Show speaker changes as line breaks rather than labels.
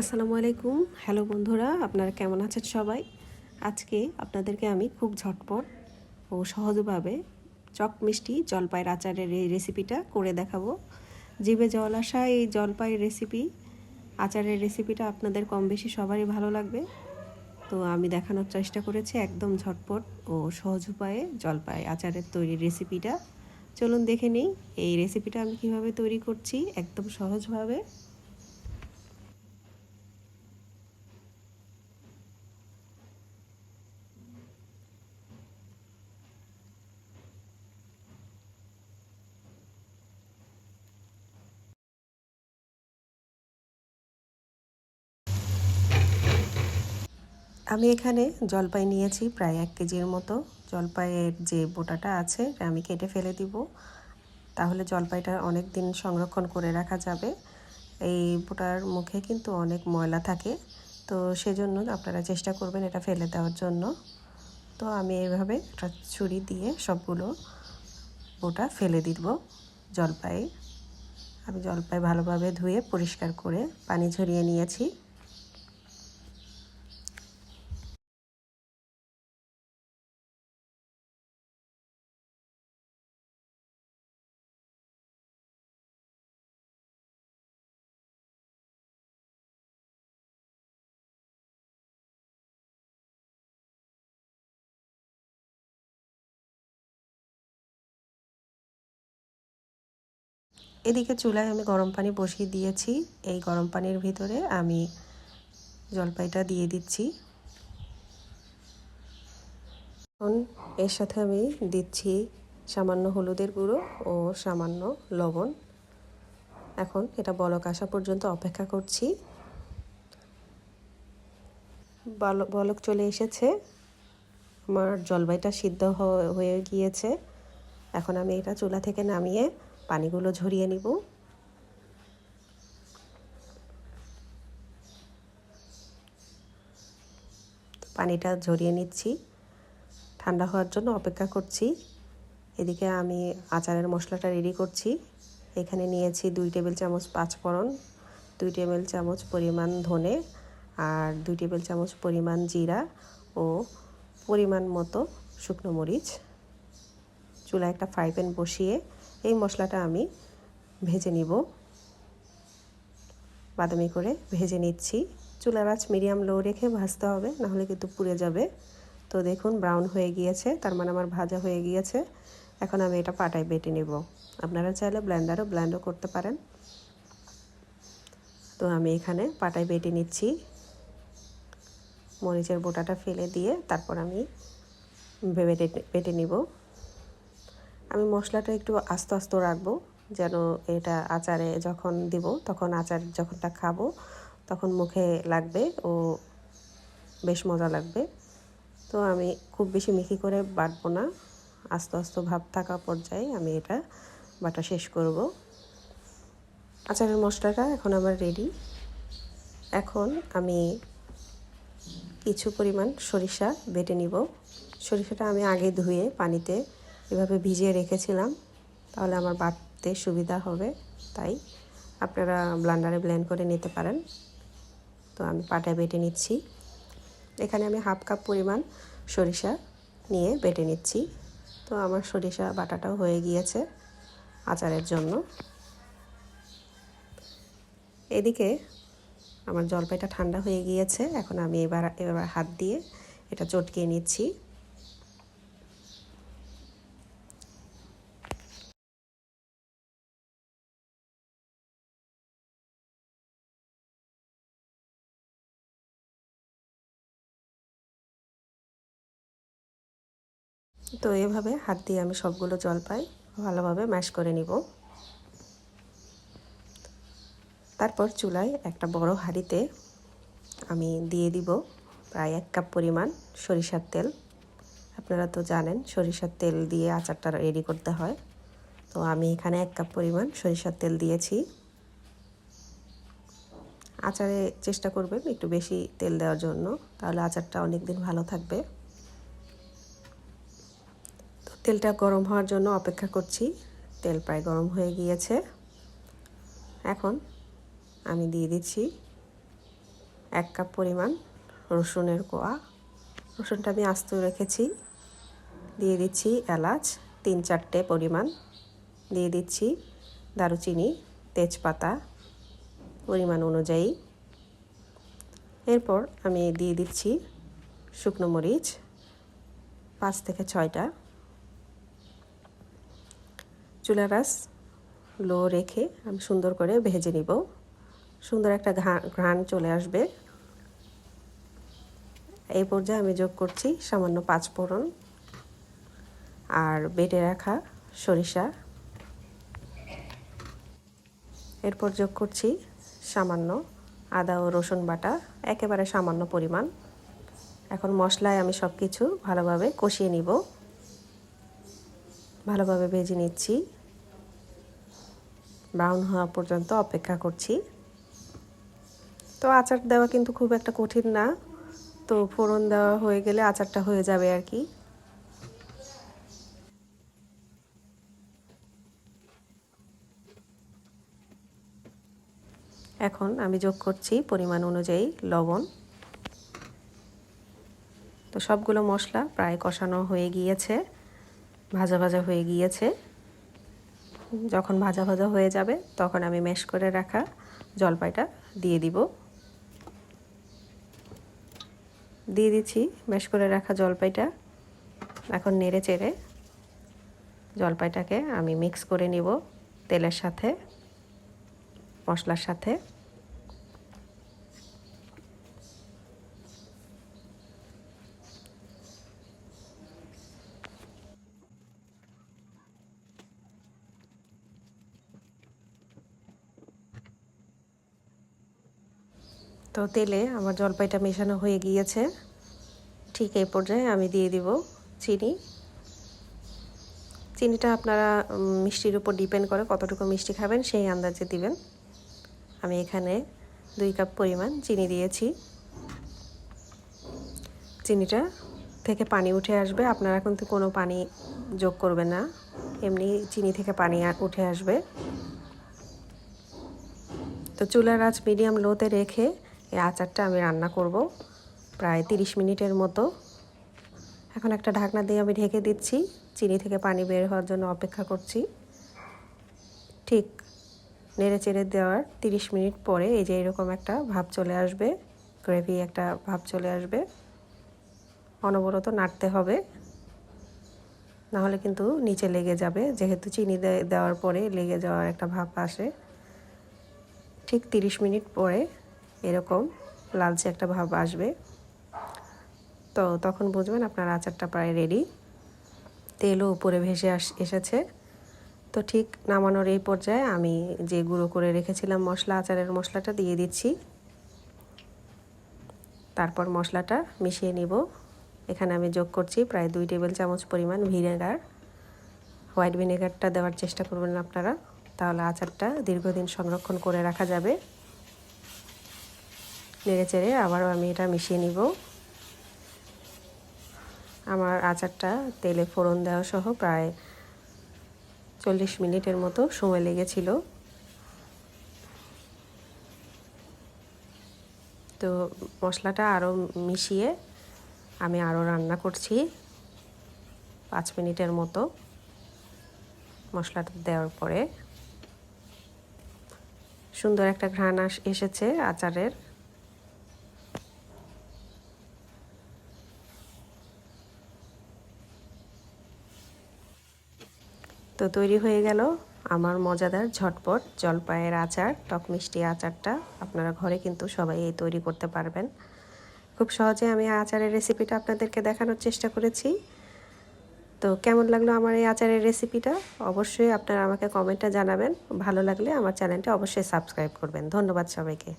আসসালামু আলাইকুম। হ্যালো বন্ধুরা, আপনারা কেমন আছেন সবাই? আজকে আপনাদেরকে আমি খুব ঝটপট ও সহজভাবে চক মিষ্টি জলপাইয়ের আচারের এই রেসিপিটা করে দেখাবো। জিভে জল আসা এই জলপাইয়ের রেসিপি আচারের রেসিপিটা আপনাদের কম বেশি সবারই ভালো লাগবে। তো আমি দেখানোর চেষ্টা করেছি একদম ঝটপট ও সহজ উপায়ে জলপাই আচারের তৈরি রেসিপিটা চলুন দেখে নিই, এই রেসিপিটা আমি কীভাবে তৈরি করছি, একদম সহজভাবে। আমি এখানে জলপাই নিয়েছি প্রায় এক কেজির মতো। জলপাইয়ের যে বোটাটা আছে আমি কেটে ফেলে দিব। তাহলে জলপাইটা অনেক দিন সংরক্ষণ করে রাখা যাবে। এই বোটার মুখে কিন্তু অনেক ময়লা থাকে। তো সেজন্য আপনারা চেষ্টা করবেন এটা ফেলে দেওয়ার জন্য। তো আমি এইভাবে একটা ছুরি দিয়ে সবগুলো বোটা ফেলে দিব জলপাই আমি জলপাই ভালোভাবে ধুয়ে পরিষ্কার করে পানি ঝরিয়ে নিয়েছি। এদিকে চুলায় আমি গরম পানি বসিয়ে দিয়েছি। এই গরম পানির ভিতরে আমি জলপাইটা দিয়ে দিচ্ছি। এখন এর সাথে আমি দিচ্ছি সামান্য হলুদের গুঁড়ো ও সামান্য লবণ। এখন এটা বলক আসা পর্যন্ত অপেক্ষা করছি। বলক চলে এসেছে। আমার জলবাইটা সিদ্ধ হয়ে গিয়েছে। এখন আমি এটা চুলা থেকে নামিয়ে পানিগুলো ঝরিয়ে নিব। পানিটা ঝরিয়ে নিচ্ছি। ঠান্ডা হওয়ার জন্য অপেক্ষা করছি। এদিকে আমি আচারের মশলাটা রেডি করছি। এখানে নিয়েছি দুই টেবিল চামচ পাঁচফোড়ন, দুই টেবিল চামচ পরিমাণ ধনে আর দুই টেবিল চামচ পরিমাণ জিরা ও পরিমাণ মতো শুকনো মরিচ। চুলায় একটা ফ্রাই প্যান বসিয়ে এই মশলাটা আমি ভেজে নিব। বাদামি করে ভেজে নিচ্ছি। চুলার আঁচ মিডিয়াম লো রেখে ভাজতে হবে নাহলে কিন্তু পুড়ে যাবে। তো দেখুন ব্রাউন হয়ে গিয়েছে, তার মানে আমার ভাজা হয়ে গিয়েছে। এখন আমি এটা পাটায় বেটে নেব। আপনারা চাইলে ব্ল্যান্ডারও ব্ল্যান্ডও করতে পারেন। তো আমি এখানে পাটায় বেটে নিচ্ছি। মরিচের বোটাটা ফেলে দিয়ে তারপর আমি বেটে বেটে নিব। আমি মশলাটা একটু আস্তে আস্তে রাখব, যেন এটা আচারে যখন দিব, তখন আচার যখনটা খাব, তখন মুখে লাগবে ও বেশ মজা লাগবে। তো আমি খুব বেশি মিহি করে বাটবো না, আস্তে আস্তে ভাব থাকা পর্যায়ে আমি এটা বাটা শেষ করব। আচারের মশলাটা এখন আমার রেডি এখন আমি কিছু পরিমাণ সরিষা বেটে নিব। সরিষাটা আমি আগে ধুয়ে পানিতে এভাবে ভিজিয়ে রেখেছিলাম, তাহলে আমার বাটতে সুবিধা হবে, তাই আপনারা ব্লান্ডারে ব্লেন্ড করে নিতে পারেন। তো আমি পাটায় বেটে নিচ্ছি। এখানে আমি হাফ কাপ পরিমাণ সরিষা নিয়ে বেটে নিচ্ছি। তো আমার সরিষা বাটাটাও হয়ে গিয়েছে আচারের জন্য। এদিকে আমার জলপাইটা ঠান্ডা হয়ে গিয়েছে, এখন আমি এবার এবার হাত দিয়ে এটা চটকিয়ে নিচ্ছি। তো এভাবে হাত দিয়ে আমি সবগুলো জল পাই, ভালোভাবে ম্যাশ করে নিব। তারপর চুলায় একটা বড় হাঁড়িতে আমি দিয়ে দিব প্রায় এক কাপ পরিমাণ সরিষার তেল। আপনারা তো জানেন, সরিষার তেল দিয়ে আচারটা রেডি করতে হয়। তো আমি এখানে এক কাপ পরিমাণ সরিষার তেল দিয়েছি। আচারে চেষ্টা করবেন একটু বেশি তেল দেওয়ার জন্য, তাহলে আচারটা অনেক দিন ভালো থাকবে। তেলটা গরম হওয়ার জন্য অপেক্ষা করছি। তেল প্রায় গরম হয়ে গিয়েছে। এখন আমি দিয়ে দিচ্ছি এক কাপ পরিমাণ রসুনের কোয়া। রসুনটা আমি আস্ত রেখেছি। দিয়ে দিচ্ছি এলাচ, তিন চারটে পরিমাণ। দিয়ে দিচ্ছি দারুচিনি, তেজপাতা পরিমাণ অনুযায়ী। এরপর আমি দিয়ে দিচ্ছি শুকনো মরিচ, পাঁচ থেকে ছয়টা। চুলা রাস লো রেখে আমি সুন্দর করে ভেজে নিব। সুন্দর একটা ঘ্রাণ চলে আসবে। এই পর্যায়ে আমি যোগ করছি সামান্য পাঁচ ফোড়ন আর বেটে রাখা সরিষা। এরপর যোগ করছি সামান্য আদা ও রসুন বাটা, একেবারে সামান্য পরিমাণ। এখন মশলায় আমি সব কিছু ভালোভাবে কষিয়ে নিব। ভালোভাবে ভেজে নিচ্ছি। ব্রাউন হওয়া পর্যন্ত অপেক্ষা করছি। তো আচার দেওয়া কিন্তু খুব একটা কঠিন না। তো ফোড়ন দেওয়া হয়ে গেলে আচারটা হয়ে যাবে আর কি। এখন আমি যোগ করছি পরিমাণ অনুযায়ী লবণ। তো সবগুলো মশলা প্রায় কষানো হয়ে গিয়েছে। ভাজা ভাজা হয়ে গিয়েছে। যখন ভাজা ভাজা হয়ে যাবে, তখন আমি ম্যাশ করে রাখা জলপাইটা দিয়ে দিব। দিয়ে দিচ্ছি ম্যাশ করে রাখা জলপাইটা। এখন নেড়ে চেড়ে জলপাইটাকে আমি মিক্স করে নিব তেলের সাথে, মশলার সাথে। তো তেলে আমার জলপাইটা মেশানো হয়ে গিয়েছে। ঠিক এই পর্যায়ে আমি দিয়ে দিব চিনি। চিনিটা আপনারা মিষ্টির উপর ডিপেন্ড করে কতটুকু মিষ্টি খাবেন সেই আন্দাজে দিবেন। আমি এখানে দুই কাপ পরিমাণ চিনি দিয়েছি। চিনিটা থেকে পানি উঠে আসবে। আপনারা কিন্তু কোনো পানি যোগ করবেন না। এমনি চিনি থেকে পানি উঠে আসবে। তো চুলার আঁচ মিডিয়াম লোতে রেখে এই আচারটা আমি রান্না করব প্রায় তিরিশ মিনিটের মতো। এখন একটা ঢাকনা দিয়ে আমি ঢেকে দিচ্ছি। চিনি থেকে পানি বের হওয়ার জন্য অপেক্ষা করছি। ঠিক নেড়ে চেড়ে দেওয়ার তিরিশ মিনিট পরে এই যে এরকম একটা ভাব চলে আসবে, গ্রেভি একটা ভাব চলে আসবে। অনবরত নাড়তে হবে। নাহলে কিন্তু নিচে লেগে যাবে। যেহেতু চিনি দেওয়ার পরে লেগে যাওয়ার একটা ভাব আসে। ঠিক তিরিশ মিনিট পরে এরকম লালচে একটা ভাব আসবে। তো তখন বুঝবেন আপনার আচারটা প্রায় রেডি তেলও উপরে ভেসে আস, এসেছে। তো ঠিক নামানোর এই পর্যায়ে আমি যে গুঁড়ো করে রেখেছিলাম মশলা, আচারের মশলাটা দিয়ে দিচ্ছি। তারপর মশলাটা মিশিয়ে নিব। এখানে আমি যোগ করছি প্রায় দুই টেবিল চামচ পরিমাণ ভিনেগার। হোয়াইট ভিনেগারটা দেওয়ার চেষ্টা করবেন আপনারা। তাহলে আচারটা দীর্ঘদিন সংরক্ষণ করে রাখা যাবে। নেড়ে চেড়ে আবারও আমি এটা মিশিয়ে নিব। আমার আচারটা তেলে ফোড়ন দেওয়া সহ প্রায় চল্লিশ মিনিটের মতো সময় লেগেছিল। তো মশলাটা আরও মিশিয়ে আমি আরও রান্না করছি পাঁচ মিনিটের মতো মশলাটা দেওয়ার পরে। সুন্দর একটা ঘ্রাণ এসেছে আচারের। তো তৈরি হয়ে গেল আমার মজাদার ঝটপট জলপাইয়ের আচার, টক মিষ্টি আচারটা। আপনারা ঘরে কিন্তু সবাই এই তৈরি করতে পারবেন। খুব সহজে আমি আচারের রেসিপিটা আপনাদেরকে দেখানোর চেষ্টা করেছি। তো কেমন লাগল আমার এই আচারের রেসিপিটা? অবশ্যই আপনারা আমাকে কমেন্টটা জানাবেন। ভালো লাগলে আমার চ্যানেলটা অবশ্যই সাবস্ক্রাইব করবেন। ধন্যবাদ সবাইকে।